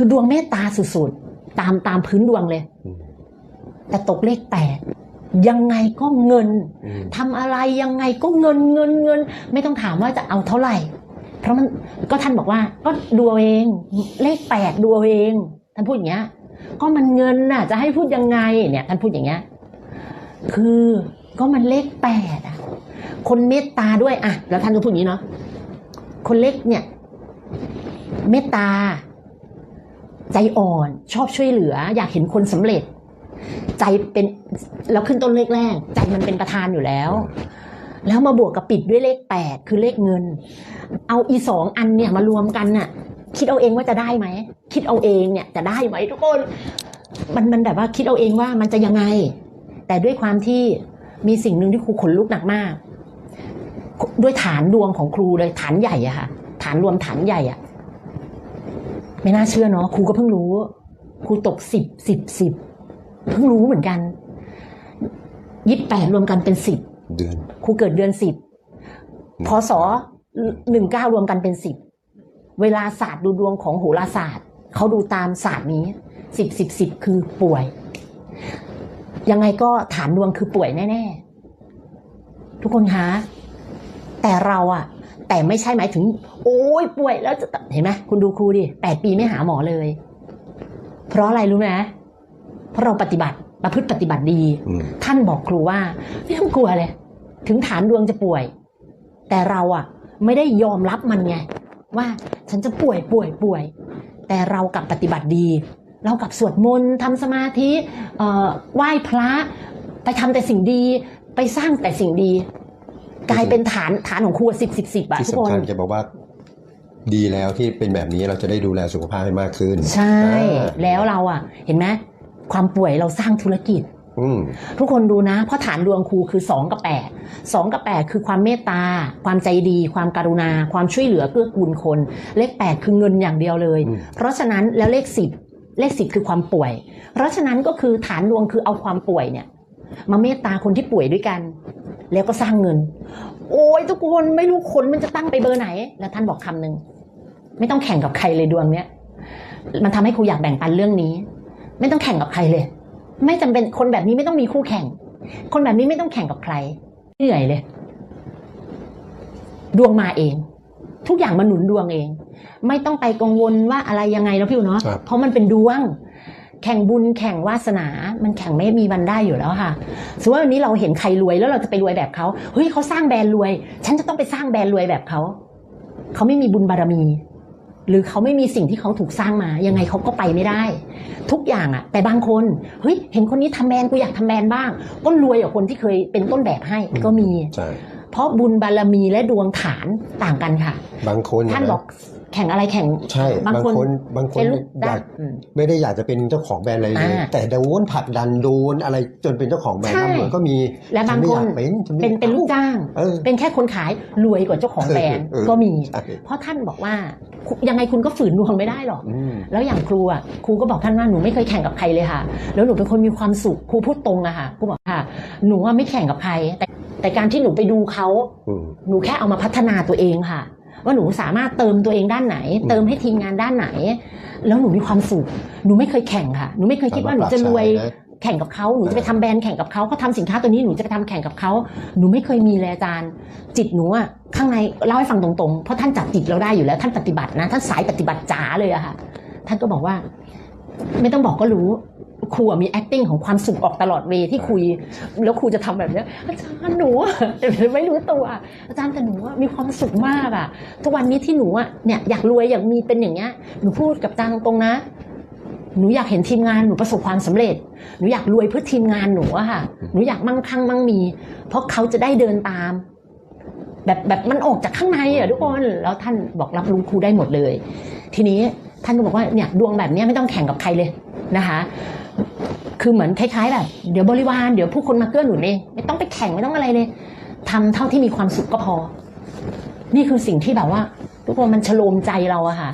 คือดวงเมตตาสุดๆ ตามตามพื้นดวงเลยอืมแต่ตกเลขแปดยังไงก็เงินอืมทำอะไรยังไงก็เงินเงินเงิน ไม่ต้องถามว่าจะเอาเท่าไหร่ เพราะมันก็ท่านบอกว่า ก็ดูเอาเองเลขแปดดูเอาเองท่านพูดอย่างเงี้ย ก็มันเงินน่ะ จะให้พูดยังไงเนี่ยท่านพูดอย่างเงี้ยคือก็มันเลขแปดอะ คนเมตตาด้วยอะ แล้วท่านก็พูดอย่างนี้เนาะคนเล็กเนี่ย เมตตา ใจอ่อนชอบช่วยเหลือ อยากเห็นคนสำเร็จ ใจเป็นเราขึ้นต้นเลขแรก ใจมันเป็นประธานอยู่แล้ว แล้วมาบวกกับปิดด้วยเลขแปดคือเลขเงิน เอาอีสองอันเนี่ยมารวมกันน่ะ คิดเอาเองว่าจะได้ไหมคิดเอาเองเนี่ยจะได้ไหมทุกคนมันมันแบบว่าคิดเอาเองว่ามันจะยังไง แต่ด้วยความที่มีสิ่งหนึ่งที่ครูขนลุกหนักมาก ด้วยฐานดวงของครูเลยฐานใหญ่อะค่ะ ฐานรวมฐานใหญ่อะ ไม่น่าเชื่อเนาะครูก็เพิ่งรู้ครูตกสิบสิบสิบเพิ่งรู้เหมือนกันยี่แปดรวมกันเป็นสิบเดือนครูเกิดเดือนสิบพศหนึ่งเก้ารวมกันเป็นสิบเวลาศาสตร์ดูดวงของโหราศาสตร์เขาดูตามศาสตร์นี้สิบสิบสิบคือป่วย ยังไงก็ฐานดวงคือป่วยแน่ ๆ ทุกคนคะแต่เราอะ แต่ไม่ใช่หมายถึง โอ้ยป่วยแล้วจะเห็นไหมคุณดูครูดิแปดปีไม่หาหมอเลย เพราะอะไรรู้ไหมเพราะเราปฏิบัติประพฤติปฏิบัติดีอืมท่านบอกครูว่าไม่ต้องกลัวเลย ถึงฐานดวงจะป่วย แต่เราอะไม่ได้ยอมรับมันไง ว่าฉันจะป่วยป่วยป่วย แต่เรากลับปฏิบัติดี เรากลับสวดมนต์ทำสมาธิเอ่อไหว้พระ ไปทำแต่สิ่งดี ไปสร้างแต่สิ่งดี กลายเป็นฐานฐานของครูสิบสิบสิบอะที่ทุกคสำนคัญจะบอกว่าดีแล้วที่เป็นแบบนี้เราจะได้ดูแลสุขภาพให้มากขึ้น ใช่อ่าแล้วเราอะเห็นไหมความป่วยเราสร้างธุรกิจอืมทุกคนดูนะ เพราะฐานดวงครูคือ 2 กับ 8 2 กับ 8 คือความเมตตา ความใจดี ความการุณา ความช่วยเหลือเกื้อกูลคน เลข 8 คือเงินอย่างเดียวเลยอืมเพราะฉะนั้นแล้วเลข 10 เลข 10 คือความป่วย เพราะฉะนั้นก็คือฐานดวงคือเอาความป่วยเนี่ย มาเมตตาคนที่ป่วยด้วยกัน แล้วก็สร้างเงิน โอ้ยทุกคนไม่รู้คนมันจะตั้งไปเบอร์ไหน แล้วท่านบอกคำหนึ่งไม่ต้องแข่งกับใครเลยดวงเนี้ยมันทำให้ครูอยากแบ่งปันเรื่องนี้ ไม่ต้องแข่งกับใครเลย ไม่จำเป็นคนแบบนี้ไม่ต้องมีคู่แข่ง คนแบบนี้ไม่ต้องแข่งกับใคร เหนื่อยเลย ดวงมาเอง ทุกอย่างมาหนุนดวงเอง ไม่ต้องไปกังวลว่าอะไรยังไงแล้วพี่เนาะครับเพราะมันเป็นดวง แข่งบุญแข่งวาสนา มันแข่งไม่มีวันได้อยู่แล้วค่ะสมมติว่าวันนี้เราเห็นใครรวยแล้วเราจะไปรวยแบบเขาเฮ้ยเขาสร้างแบรนด์รวย ฉันจะต้องไปสร้างแบรนด์รวยแบบเขาเขาไม่มีบุญบารมี หรือเขาไม่มีสิ่งที่เขาถูกสร้างมา ยังไงเขาก็ไปไม่ได้ ทุกอย่างอะแต่บางคนเฮ้ยเห็นคนนี้ทำแบรนด์กูอยากทำแบรนด์บ้าง ก็รวยกว่าคนที่เคยเป็นต้นแบบให้ก็มีใช่เพราะบุญบารมีและดวงฐานต่างกันค่ะ บางคนท่านนะบอก แข่งอะไรแข่งใช่บางบางคนคนบางคนเป็นลูกอด้ายานกอืมไม่ได้อยากจะเป็นเจ้าของแบรนด์อะไรเลยอ่าแต่โดนผลักดันโดนอะไรจนเป็นเจ้าของแบรนด์ใช่ทำเหมือนก็มีและบางฉัไม่คอนยากเป็นฉัไม่เป็นเป็นลูกจ้างเออเป็นแค่คนขายรวยกว่าเจ้าของแบรนด์เออก็มีใช่เพราะท่านบอกว่ายังไงคุณก็ฝืนดวงไม่ได้หรอกอืมแล้วอย่างครูอะครูก็บอกท่านว่าหนูไม่เคยแข่งกับใครเลยค่ะ แล้วหนูเป็นคนมีความสุขครูพูดตรงอะค่ะครูบอกค่ะ หนูว่าไม่แข่งกับใครแต่แต่การที่หนูไปดูเขาอืมหนูแค่เอามาพัฒนาตัวเองค่ะ ว่าหนูสามารถเติมตัวเองด้านไหนอืมเติมให้ทีมงานด้านไหน แล้วหนูมีความสุขหนูไม่เคยแข่งค่ะหนูไม่เคยคิดว่าหนูจะรวยสามารถปรับใช้นะแข่งกับเขาหนูจะไปทำแบรนด์แข่งกับเขาเขาทำสินค้าตัวนี้หนูจะไปทำแข่งกับเขาหนูไม่เคยมีเลยอาจารย์ จิตหนูอะข้างในเล่าให้ฟังตรงๆ เพราะท่านจับจิตเราได้อยู่แล้วท่านปฏิบัตินะท่านสายปฏิบัติจ๋าเลยอะค่ะ ท่านก็บอกว่า ไม่ต้องบอกก็รู้ ครูอะมี acting ของความสุขออกตลอดเวที่คุย แล้วครูจะทำแบบเนี้ยอาจารย์หนูอะแต่ไม่รู้ตัว อาจารย์แต่หนูอะมีความสุขมากอะทุกวันนี้ที่หนูอะเนี่ยอยากรวยอยากมีเป็นอย่างเงี้ยหนูพูดกับอาจารย์ตรงๆนะหนูอยากเห็นทีมงานหนูประสบความสำเร็จ หนูอยากรวยเพื่อทีมงานหนูอะค่ะ หนูอยากมั่งคั่งมั่งมี เพราะเขาจะได้เดินตาม แบบแบบมันออกจากข้างในอะทุกคน แล้วท่านบอกรับรู้ครูได้หมดเลย ทีนี้ท่านก็บอกว่าเนี่ยดวงแบบเนี้ยไม่ต้องแข่งกับใครเลยนะคะ คือเหมือนคล้ายๆแบบเดี๋ยวบริวารเดี๋ยวผู้คนมาเกื้อหนุนเองไม่ต้องไปแข่งไม่ต้องอะไรเลยทำเท่าที่มีความสุขก็พอ นี่คือสิ่งที่แบบว่าทุกคนมันฉโลมใจเราอะค่ะ